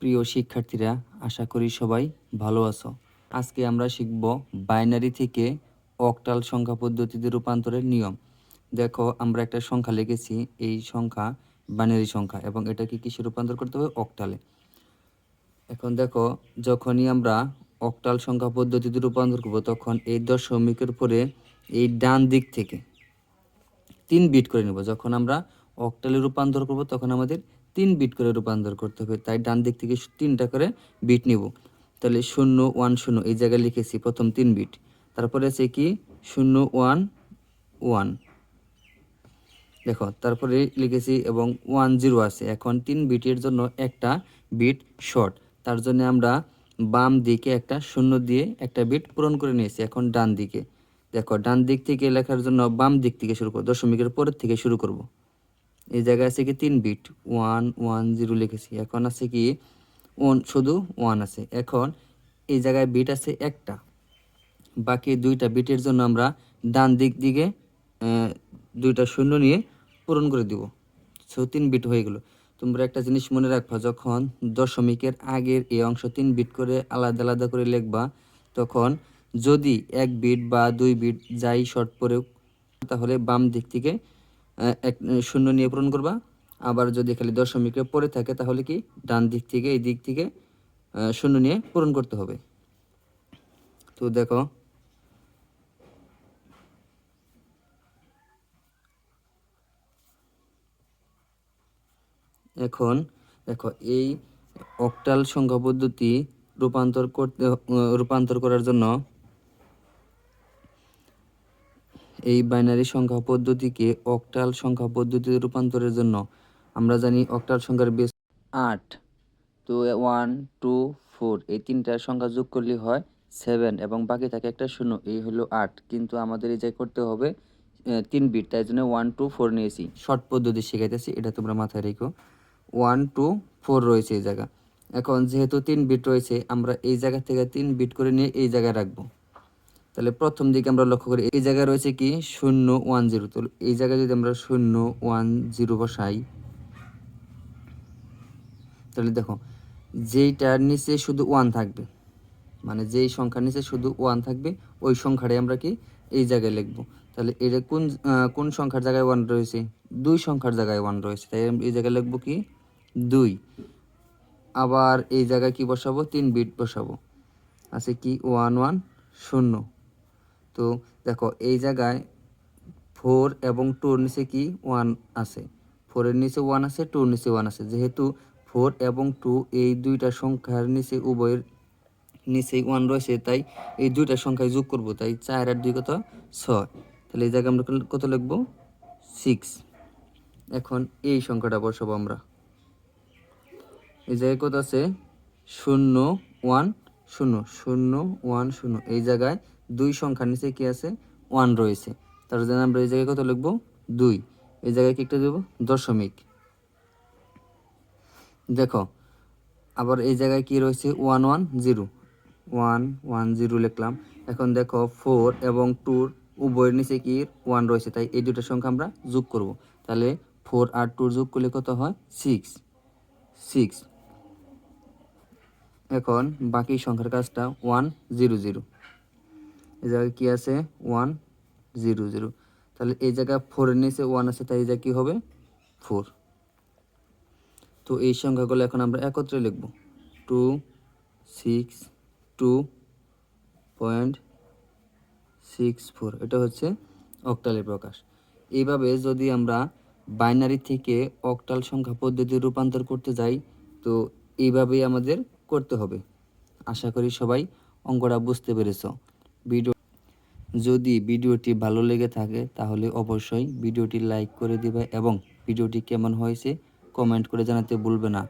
প্রিয় শিক্ষার্থীরা, আশা করি সবাই ভালো আছো। আজকে আমরা শিখব বাইনারি থেকে অক্টাল সংখ্যা পদ্ধতিতে রূপান্তরের নিয়ম। দেখো, আমরা একটা সংখ্যা লিখেছি, এই সংখ্যা বাইনারি সংখ্যা, এবং এটাকে কিসে রূপান্তর করতে হবে? অক্টালে। এখন দেখো, যখনই আমরা অক্টাল সংখ্যা পদ্ধতিতে রূপান্তর করব, তখন এই দশমিকের উপরে এই ডান দিক থেকে তিন বিট করে নেব। যখন আমরা অক্টালে রূপান্তর করব, তখন আমাদের তিন বিট করে রূপান্তর করতে হবে। তাই ডান দিক থেকে তিনটা করে বিট নিব। তাহলে শূন্য ওয়ান শূন্য, এই জায়গায় লিখেছি প্রথম তিন বিট তারপরে আছে কি? শূন্য ওয়ান ওয়ান দেখো, তারপরে লিখেছি এবং ওয়ান জিরো আছে। এখন তিন বিটের জন্য একটা বিট শর্ট তার জন্য আমরা বাম দিকে একটা শূন্য দিয়ে একটা বিট পূরণ করে নিয়েছি, এখন ডান দিকে। দেখো, ডান দিক থেকে লেখার জন্য বাম দিক থেকে শুরু করব, দশমিকের পরের থেকে শুরু করব। এই জায়গায় আছে কি তিন বিট ওয়ান ওয়ান জিরো লিখেছি। এখন আছে কি ওয়ান শুধু ওয়ান আছে। এখন এই জায়গায় বিট আছে একটা। বাকি দুইটা বিটের জন্য আমরা ডান দিক দিকে দুইটা শূন্য নিয়ে পূরণ করে দিব। সো তিন বিট হয়ে গেল। তোমরা একটা জিনিস মনে রাখবা, যখন দশমিকের আগের এই অংশ তিন বিট করে আলাদা আলাদা করে লিখবা, তখন যদি এক বিট বা দুই বিট যাই শর্ট পড়েও তাহলে বাম দিক থেকে এক শূন্য নিয়ে পূরণ করবা। আবার যদি খালি দশমিকের পরে থাকে, তাহলে কি ডান দিক থেকে, এই দিক থেকে শূন্য নিয়ে পূরণ করতে হবে। তো দেখো, এখন দেখো, এই অক্টাল সংখ্যা পদ্ধতি রূপান্তর করতে রূপান্তর করার জন্য এই বাইনারি সংখ্যা পদ্ধতিকে অক্টাল সংখ্যা পদ্ধতিতে রূপান্তরের জন্য। আমরা জানি অক্টাল সংখ্যার বেস আট। তো ওয়ান টু ফোর এই তিনটা সংখ্যা যোগ করলে হয় সেভেন এবং বাকি থাকে একটা শূন্য, এই হলো আট। কিন্তু আমাদের এই যে করতে হবে তিন বিট তাই জন্য ওয়ান টু ফোর নিয়েছি। শর্ট পদ্ধতি শেখাইতেছি, এটা তোমরা মাথায় রেখো। ওয়ান টু ফোর রয়েছে এই জায়গা। এখন যেহেতু তিন বিট রয়েছে, আমরা এই জায়গা থেকে তিন বিট করে নিয়ে এই জায়গায় রাখব। তাহলে প্রথম দিকে আমরা লক্ষ্য করি, এই জায়গায় রয়েছে কি? শূন্য, ওয়ান, জিরো। তো এই জায়গায় যদি আমরা শূন্য, ওয়ান, জিরো বসাই, তাহলে দেখো যেইটার নিচে শুধু ওয়ান থাকবে মানে যেই সংখ্যার নিচে শুধু ওয়ান থাকবে, ওই সংখ্যাটাই আমরা কি এই জায়গায় লিখব। তাহলে এটা কোন কোন সংখ্যার জায়গায় ওয়ান রয়েছে? দুই সংখ্যার জায়গায় ওয়ান রয়েছে, তাই এই জায়গায় লিখব কি? দুই। আবার এই জায়গায় কি বসাবো? তিন বিট বসাবো। আছে কি? ওয়ান ওয়ান, শূন্য। তো দেখো, এই জায়গায় ফোর এবং টুর নিচে কি ওয়ান আছে? ফোরের নিচে ওয়ান আছে টুর নিচে ওয়ান আছে। যেহেতু ফোর এবং টু এই দুইটা সংখ্যার নিচে উভয়ের নিচেই ওয়ান রয়েছে, তাই এই দুইটা সংখ্যায় যোগ করব, তাই চার আর দুই কত? ছয়। তাহলে এই জায়গায় আমরা কত লিখব? সিক্স এখন এই সংখ্যাটা বসাবো আমরা। এই জায়গায় কত আছে? শূন্য ওয়ান শূন্য শূন্য, ওয়ান, শূন্য। এই জায়গায় দুই সংখ্যার নিচে কি আছে? ওয়ান রয়েছে। তার জন্য আমরা এই জায়গায় কত লিখব? দুই। এই জায়গায় কি একটা দেবো? দশমিক। দেখো, আবার এই জায়গায় কি রয়েছে? One one, zero. One one, zero লিখলাম। এখন দেখো, ফোর এবং টুর উভয়ের নিচে কি ওয়ান রয়েছে? তাই এই দুটো সংখ্যা আমরা যোগ করব। তাহলে ফোর আর টুর যোগ করলে কত হয়? সিক্স। সিক্স। এখন বাকি সংখ্যার কাজটা ওয়ান জিরো জিরো এই জায়গায় কী আছে? ওয়ান জিরো জিরো তাহলে এই জায়গায় ফোরের নিচে ওয়ান আছে তাই এই কী হবে? ফোর তো এই সংখ্যাগুলো এখন আমরা একত্রে লিখব। Two six two point six four এটা হচ্ছে অক্টালের প্রকাশ। এইভাবে যদি আমরা বাইনারি থেকে অক্টাল সংখ্যা পদ্ধতি রূপান্তর করতে যাই, তো এইভাবেই আমাদের করতে হবে। আশা করি সবাই অঙ্কটা বুঝতে পেরেছ। ভিডিও যদি ভিডিওটি ভালো লেগে থাকে, তাহলে অবশ্যই ভিডিওটি লাইক করে দিবে এবং ভিডিওটি কেমন হয়েছে কমেন্ট করে জানাতে ভুলবে না।